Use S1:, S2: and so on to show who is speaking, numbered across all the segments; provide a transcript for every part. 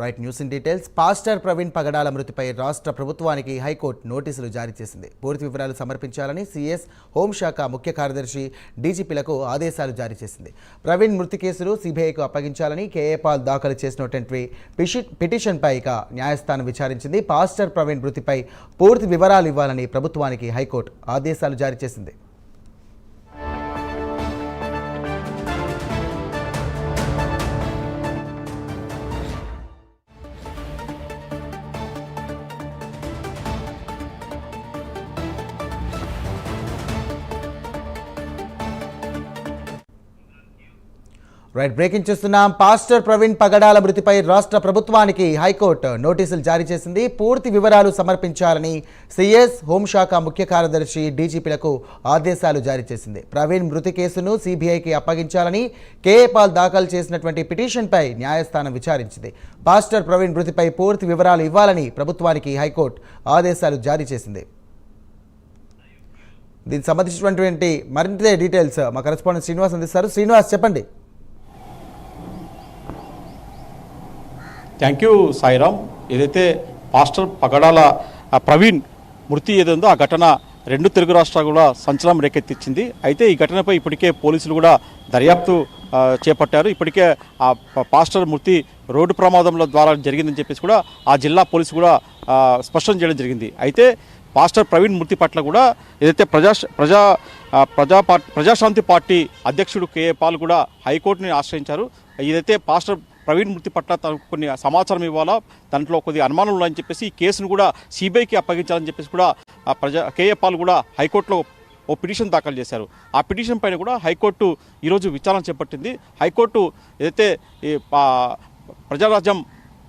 S1: Right news in details. Pastor Praveen Pagadala మృతిపై రాష్ట్ర ప్రభుత్వానికి హైకోర్టు నోటీసులు జారీ చేసింది. పూర్తి వివరాలు సమర్పించాలని సీఎస్ హోంశాఖ ముఖ్య కార్యదర్శి డీజీపీలకు ఆదేశాలు జారీ చేసింది. ప్రవీణ్ మృతి కేసులు సిబిఐకు అప్పగించాలని కేఏ పాల్ దాఖలు చేసినటువంటి పిషి పిటిషన్పై ఇక న్యాయస్థానం విచారించింది. పాస్టర్ ప్రవీణ్ మృతిపై పూర్తి వివరాలు ఇవ్వాలని ప్రభుత్వానికి హైకోర్టు ఆదేశాలు జారీ చేసింది. రైట్ బ్రేకింగ్ చూస్తున్నాం. పాస్టర్ ప్రవీణ్ పగడాల మృతిపై రాష్ట్ర ప్రభుత్వానికి హైకోర్టు నోటీసులు జారీ చేసింది. పూర్తి వివరాలు సమర్పించాలని సిఎస్ హోంశాఖ ముఖ్య కార్యదర్శి డీజీపీలకు ఆదేశాలు జారీ చేసింది. ప్రవీణ్ మృతి కేసును సిబిఐకి అప్పగించాలని కేఏ పాల్ దాఖలు చేసినటువంటి పిటిషన్పై న్యాయస్థానం విచారించింది. పాస్టర్ ప్రవీణ్ మృతిపై పూర్తి వివరాలు ఇవ్వాలని ప్రభుత్వానికి హైకోర్టు ఆదేశాలు జారీ చేసింది. దీనికి సంబంధించినటువంటి మరింత డీటెయిల్స్ మా కరెస్పాండెంట్ శ్రీనివాస్ అందిస్తారు. శ్రీనివాస్ చెప్పండి.
S2: థ్యాంక్ యూ సాయిరామ్ ఏదైతే పాస్టర్ పగడాల ప్రవీణ్ మృతి ఏదైందో ఆ ఘటన రెండు తెలుగు రాష్ట్రాలు కూడా సంచలనం రేకెత్తించింది అయితే ఈ ఘటనపై ఇప్పటికే పోలీసులు కూడా దర్యాప్తు చేపట్టారు. ఇప్పటికే ఆ పాస్టర్ మృతి రోడ్డు ప్రమాదంలో ద్వారా జరిగిందని చెప్పేసి కూడా ఆ జిల్లా పోలీసు కూడా స్పష్టం చేయడం జరిగింది. అయితే పాస్టర్ ప్రవీణ్ మృతి పట్ల కూడా ఏదైతే ప్రజా ప్రజా ప్రజా ప్రజాశాంతి పార్టీ అధ్యక్షుడు కేఏ పాల్ కూడా హైకోర్టుని ఆశ్రయించారు. ఏదైతే పాస్టర్ ప్రవీణ్ మృతి పట్ల తనకు కొన్ని సమాచారం ఇవ్వాలా? దాంట్లో కొద్ది అనుమానం ఉన్నాయని చెప్పేసి ఈ కేసును కూడా సిబిఐకి అప్పగించాలని చెప్పేసి కూడా ఆ ప్రజా కేఏ పాల్ కూడా హైకోర్టులో ఓ పిటిషన్ దాఖలు చేశారు. ఆ పిటిషన్ పైన కూడా హైకోర్టు ఈరోజు విచారణ చేపట్టింది. హైకోర్టు ఏదైతే ఈ పా- ప్రజారాజ్యం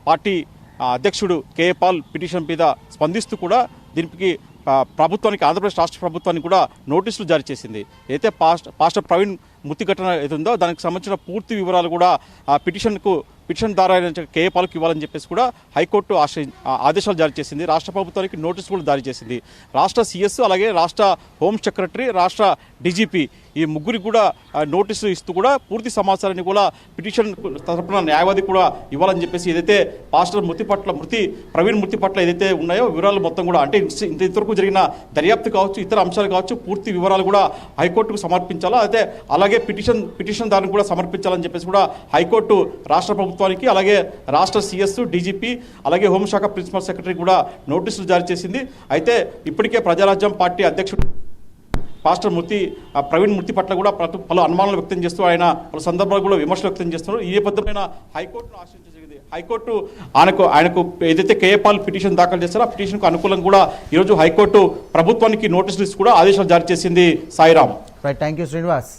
S2: పార్టీ అధ్యక్షుడు కేఏ పాల్ పిటిషన్ మీద స్పందిస్తూ కూడా దీనికి ప్రభుత్వానికి ఆంధ్రప్రదేశ్ రాష్ట్ర ప్రభుత్వానికి కూడా నోటీసులు జారీ చేసింది. అయితే పాస్ట్ పాస్టర్ ప్రవీణ్ మృతి ఘటన ఏదుందో దానికి సంబంధించిన పూర్తి వివరాలు కూడా ఆ పిటిషన్కు పిటిషన్ ద్వారా కేఏ పాలకు ఇవ్వాలని చెప్పేసి కూడా హైకోర్టు ఆదేశాలు జారీ చేసింది. రాష్ట్ర ప్రభుత్వానికి నోటీసు కూడా జారీ చేసింది. రాష్ట్ర సిఎస్ అలాగే రాష్ట్ర హోమ్ సెక్రటరీ రాష్ట్ర డీజీపీ ఈ ముగ్గురికి కూడా నోటీసు ఇస్తూ కూడా పూర్తి సమాచారాన్ని కూడా పిటిషన్ తరపున న్యాయవాది కూడా ఇవ్వాలని చెప్పేసి ఏదైతే పాస్టర్ మృతి పట్ల మృతి ప్రవీణ్ మృతి పట్ల ఏదైతే ఉన్నాయో వివరాలు మొత్తం కూడా అంటే ఇంత ఇంతవరకు జరిగిన దర్యాప్తు కావచ్చు ఇతర అంశాలు కావచ్చు పూర్తి వివరాలు కూడా హైకోర్టుకు సమర్పించాలా? అయితే అలాగే పిటిషన్ పిటిషన్ దాన్ని కూడా సమర్పించాలని చెప్పేసి కూడా హైకోర్టు రాష్ట్ర ప్రభుత్వానికి అలాగే రాష్ట్ర సిఎస్ డీజీపీ అలాగే హోంశాఖ ప్రిన్సిపల్ సెక్రటరీ కూడా నోటీసులు జారీ చేసింది. అయితే ఇప్పటికే ప్రజారాజ్యం పార్టీ అధ్యక్షుడు పాస్టర్ మృతి ప్రవీణ్ మృతి పట్ల కూడా పలు అనుమానాలు వ్యక్తం చేస్తూ ఆయన పలు సందర్భాలు కూడా విమర్శలు వ్యక్తం చేస్తున్నారు. ఈ నేపథ్యమైన హైకోర్టును ఆశ్రయించడం జరిగింది హైకోర్టు ఆయనకు ఆయనకు ఏదైతే కేఏపాల్ పిటిషన్ దాఖలు చేస్తారో ఆ పిటిషన్కు అనుకూలంగా కూడా ఈరోజు హైకోర్టు ప్రభుత్వానికి నోటీసులు ఇచ్చి కూడా ఆదేశాలు జారీ చేసింది Sairam.
S1: Right thank you Srinivas